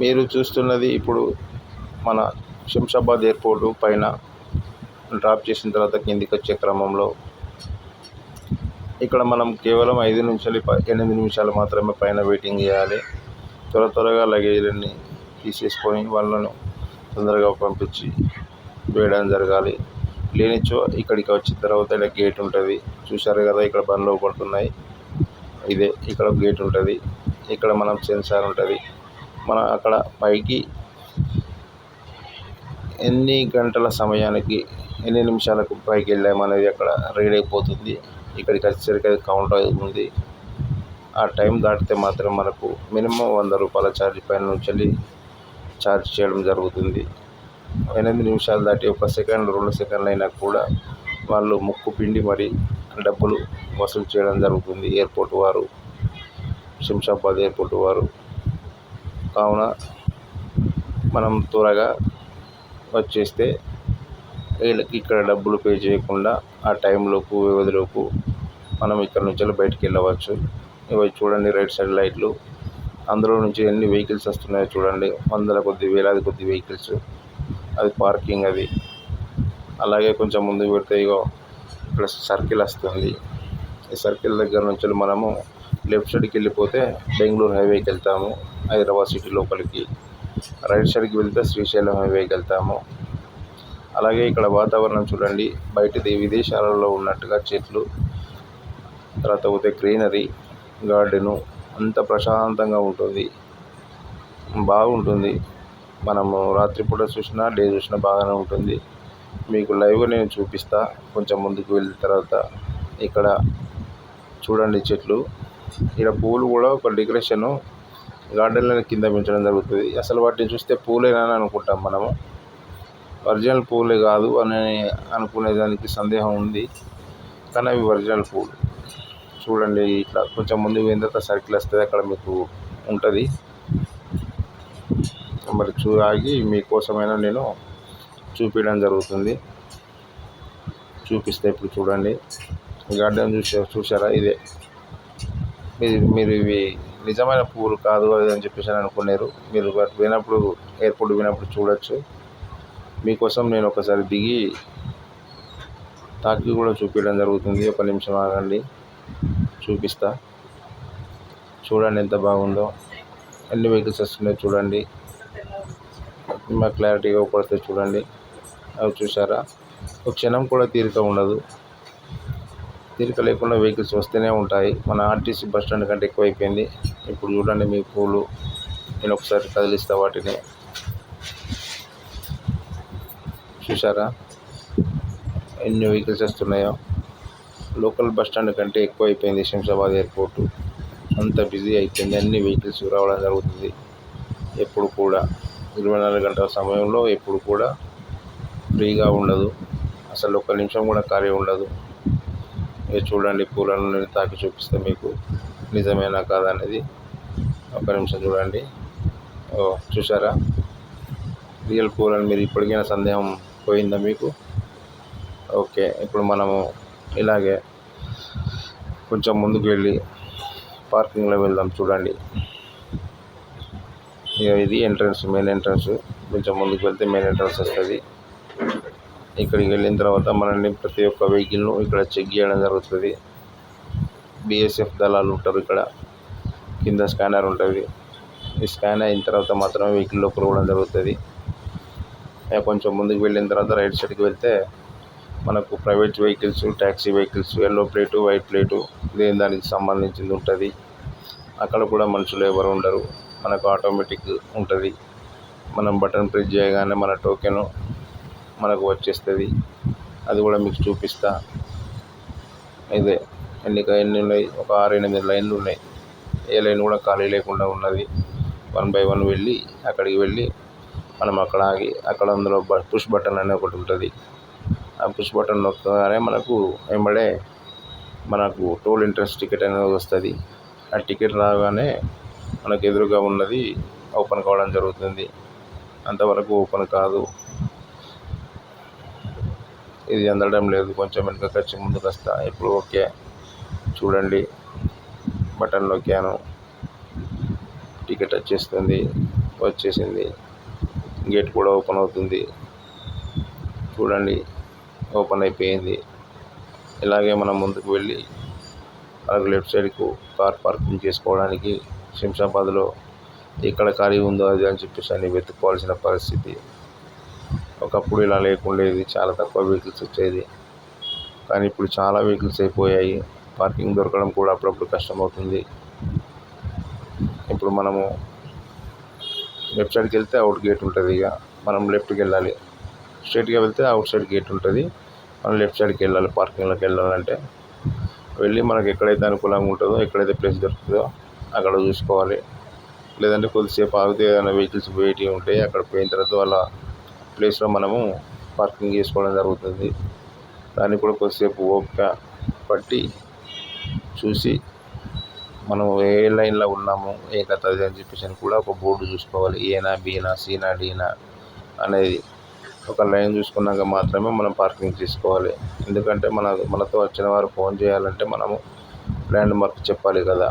మీరు చూస్తున్నది ఇప్పుడు మన శంషాబాద్ ఎయిర్పోర్టు పైన డ్రాప్ చేసిన తర్వాత కిందికి వచ్చే క్రమంలో. ఇక్కడ మనం కేవలం ఐదు నిమిషాలు ఎనిమిది నిమిషాలు మాత్రమే పైన వెయిటింగ్ చేయాలి. త్వర త్వరగా లగేజ్లన్నీ తీసేసుకొని వాళ్ళను తొందరగా పంపించి వేయడం జరగాలి. లేనిచో ఇక్కడికి వచ్చిన తర్వాత ఇలా గేట్ ఉంటుంది. చూశారు కదా ఇక్కడ బండ్లు పడుతున్నాయి. ఇదే ఇక్కడ గేట్ ఉంటుంది. ఇక్కడ మనం సెన్సార్ ఉంటుంది. మనం అక్కడ పైకి ఎన్ని గంటల సమయానికి ఎన్ని నిమిషాలకు పైకి వెళ్ళామనేది అక్కడ రీడ్ అయిపోతుంది. ఇక్కడికి వచ్చేసరికి అది కౌంట్ అవుతుంది. ఆ టైం దాటితే మాత్రం మనకు మినిమం వంద రూపాయల ఛార్జ్ పైన నుంచి ఛార్జ్ చేయడం జరుగుతుంది. ఎనిమిది నిమిషాలు దాటి ఒక సెకండ్ రెండు సెకండ్లు అయినా కూడా వాళ్ళు ముక్కు పిండి మరి డబ్బులు వసూలు చేయడం జరుగుతుంది. ఎయిర్పోర్ట్ వారు శంషాబాద్ ఎయిర్పోర్ట్ వారు. కావున మనం త్వరగా వచ్చేస్తే వీళ్ళకి ఇక్కడ డబ్బులు పే చేయకుండా ఆ టైంలోపు వ్యవధిలోపు మనం ఇక్కడ నుంచి బయటికి వెళ్ళవచ్చు. ఇవి చూడండి రైట్ సైడ్ లైట్లు. అందులో నుంచి ఎన్ని వెహికల్స్ వస్తున్నాయో చూడండి. వందల కొద్ది వేలాది కొద్ది వెహికల్స్. అది పార్కింగ్ అది. అలాగే కొంచెం ముందుకు పెడితే ఇగో ఇక్కడ సర్కిల్ వస్తుంది. ఈ సర్కిల్ దగ్గర నుంచి మనము లెఫ్ట్ సైడ్కి వెళ్ళిపోతే బెంగళూరు హైవేకి వెళ్తాము. హైదరాబాద్ సిటీ లోపలికి రైట్ సైడ్కి వెళ్తే శ్రీశైలం హైవేకి వెళ్తాము. అలాగే ఇక్కడ వాతావరణం చూడండి. బయట విదేశాలలో ఉన్నట్టుగా చెట్లు తర్వాత పోతే గ్రీనరీ గార్డెను అంత ప్రశాంతంగా ఉంటుంది. బాగుంటుంది. మనము రాత్రిపూట చూసినా డే చూసినా బాగానే ఉంటుంది. మీకు లైవ్గా నేను చూపిస్తా. కొంచెం ముందుకు వెళ్ళిన తర్వాత ఇక్కడ చూడండి చెట్లు. ఇక్కడ పూలు కూడా ఒక డెకరేషను గార్డెన్లను కింద పెంచడం జరుగుతుంది. అసలు వాటిని చూస్తే పూలేనని అని అనుకుంటాం మనము. ఒరిజినల్ పూలే కాదు అని అనుకునే దానికి సందేహం ఉంది. కానీ అవి ఒరిజినల్ పూలు. చూడండి ఇట్లా కొంచెం ముందు పోయిన తర్వాత సర్కిల్ వస్తుంది అక్కడ మీకు ఉంటుంది. మరి చూ ఆగి మీకోసమైనా నేను చూపించడం జరుగుతుంది. చూపిస్తే ఇప్పుడు చూడండి. గార్డెన్ చూసా చూసారా? ఇదే. మీరు ఇవి నిజమైన పువ్వులు కాదు అది అని చెప్పేసి అనుకున్నారు. మీరు అటు పోయినప్పుడు ఎయిర్పోర్ట్ పోయినప్పుడు చూడొచ్చు. మీకోసం నేను ఒకసారి దిగి తాకి కూడా చూపించడం జరుగుతుంది. ఒక నిమిషం ఆగండి. చూపిస్తా. చూడండి ఎంత బాగుందో. ఎన్ని వెహికల్స్ వస్తున్నాయో చూడండి. మా క్లారిటీగా పడితే చూడండి. అవి చూసారా? ఒక క్షణం కూడా తీరిక ఉండదు. తీరిక లేకుండా వెహికల్స్ వస్తూనే ఉంటాయి. మన ఆర్టీసీ బస్ స్టాండ్ కంటే ఎక్కువైపోయింది. ఇప్పుడు చూడండి మీ పూలు. నేను ఒకసారి కదిలిస్తా వాటిని. చూసారా ఎన్ని వెహికల్స్ వస్తున్నాయో. లోకల్ బస్ స్టాండ్ కంటే ఎక్కువ అయిపోయింది శంషాబాద్ ఎయిర్పోర్టు. అంత బిజీ అయిపోయింది. అన్ని వెహికల్స్ రావడం జరుగుతుంది. ఎప్పుడు కూడా. ఇరవై నాలుగు గంటల సమయంలో ఎప్పుడు కూడా ఫ్రీగా ఉండదు. అసలు ఒక నిమిషం కూడా ఖాళీ ఉండదు. ఇక చూడండి పూలను నేను తాకి చూపిస్తే మీకు నిజమేనా కాదా అనేది ఒక నిమిషం చూడండి. ఓ చూసారా రియల్ పూలని మీరు ఇప్పటికైనా సందేహం పోయిందా మీకు? ఓకే ఇప్పుడు మనము ఇలాగే కొంచెం ముందుకు వెళ్ళి పార్కింగ్లో వెళ్దాం చూడండి. ఇక ఇది ఎంట్రన్స్ మెయిన్ ఎంట్రన్స్. కొంచెం ముందుకు వెళ్తే మెయిన్ ఎంట్రన్స్ వస్తుంది. ఇక్కడికి వెళ్ళిన తర్వాత మనల్ని ప్రతి ఒక్క వెహికల్ను ఇక్కడ చెక్ చేయడం జరుగుతుంది. బిఎస్ఎఫ్ దళాలు ఉంటారు ఇక్కడ. కింద స్కానర్ ఉంటుంది. ఈ స్కాన్ అయిన తర్వాత మాత్రమే వెహికల్ లోపల కూడా జరుగుతుంది. కొంచెం ముందుకు వెళ్ళిన తర్వాత రైట్ సైడ్కి వెళ్తే మనకు private vehicles taxi vehicles yellow plate white plate దేని దానికి సంబంధించింది ఉంటుంది. అక్కడ కూడా మనుషులు ఎవరు ఉండరు. మనకు ఆటోమేటిక్ ఉంటుంది. మనం బటన్ ప్రెస్ చేయగానే మన టోకెను మనకు వచ్చేస్తుంది. అది కూడా మీకు చూపిస్తా. ఇదే ఎన్ని ఎన్ని ఉన్నాయి ఒక ఆరు ఎనిమిది లైన్లు ఉన్నాయి. ఏ లైన్ కూడా ఖాళీ లేకుండా ఉన్నది. వన్ బై వన్ వెళ్ళి అక్కడికి వెళ్ళి మనం అక్కడ ఆగి అక్కడ అందులో పుష్ బటన్ అనే ఒకటి ఉంటుంది. ఆ పుష్ బటన్ నొక్కగానే మనకు వెంబడే మనకు టోల్ ఎంట్రన్స్ టికెట్ అనేది వస్తుంది. ఆ టికెట్ రాగానే మనకు ఎదురుగా ఉన్నది ఓపెన్ కావడం జరుగుతుంది. అంతవరకు ఓపెన్ కాదు. ఇది అందడం లేదు. కొంచెం వెనుక వచ్చి ముందుకు వస్తా ఇప్పుడు ఓకే. చూడండి. బటన్ నొక్కాను. టికెట్ వచ్చేస్తుంది. వచ్చేసింది. గేట్ కూడా ఓపెన్ అవుతుంది. చూడండి. ఓపెన్ అయిపోయింది. ఇలాగే మనం ముందుకు వెళ్ళి అలాగే లెఫ్ట్ సైడ్కు కార్ పార్కింగ్ చేసుకోవడానికి శంషాబాద్లో ఎక్కడ ఖాళీ ఉందో అది అని చెప్పేసి అని వెతుక్కోవాల్సిన పరిస్థితి. ఒకప్పుడు ఇలా లేకుండేది చాలా తక్కువ వెహికల్స్ వచ్చేది. కానీ ఇప్పుడు చాలా వెహికల్స్ అయిపోయాయి. పార్కింగ్ దొరకడం కూడా అప్పుడప్పుడు కష్టమవుతుంది. ఇప్పుడు మనము లెఫ్ట్ సైడ్కి వెళ్తే అవుట్ గేట్ ఉంటుంది ఇక. మనం లెఫ్ట్కి వెళ్ళాలి. స్ట్రైట్గా వెళ్తే అవుట్ సైడ్ గేట్ ఉంటుంది. మనం లెఫ్ట్ సైడ్కి వెళ్ళాలి పార్కింగ్లోకి వెళ్ళాలంటే. వెళ్ళి మనకు ఎక్కడైతే అనుకూలంగా ఉంటుందో ఎక్కడైతే ప్లేస్ దొరుకుతుందో అక్కడ చూసుకోవాలి. లేదంటే కొద్దిసేపు ఆగితే ఏదైనా వెహికల్స్ వెయిట్ ఉంటాయి అక్కడ పోయిన తర్వాత వాళ్ళ ప్లేస్లో మనము పార్కింగ్ చేసుకోవడం జరుగుతుంది. దానికి కూడా కొద్దిసేపు ఓపిక పట్టి చూసి మనం ఏ లైన్లో ఉన్నాము ఏ కథ అది అని చెప్పేసి అని కూడా ఒక బోర్డు చూసుకోవాలి. ఏనా బీనా సీనా డీనా అనేది ఒక లైన్ చూసుకున్నాక మాత్రమే మనం పార్కింగ్ తీసుకోవాలి. ఎందుకంటే మన మనతో వచ్చిన వారు ఫోన్ చేయాలంటే మనము ల్యాండ్ మార్క్ చెప్పాలి కదా.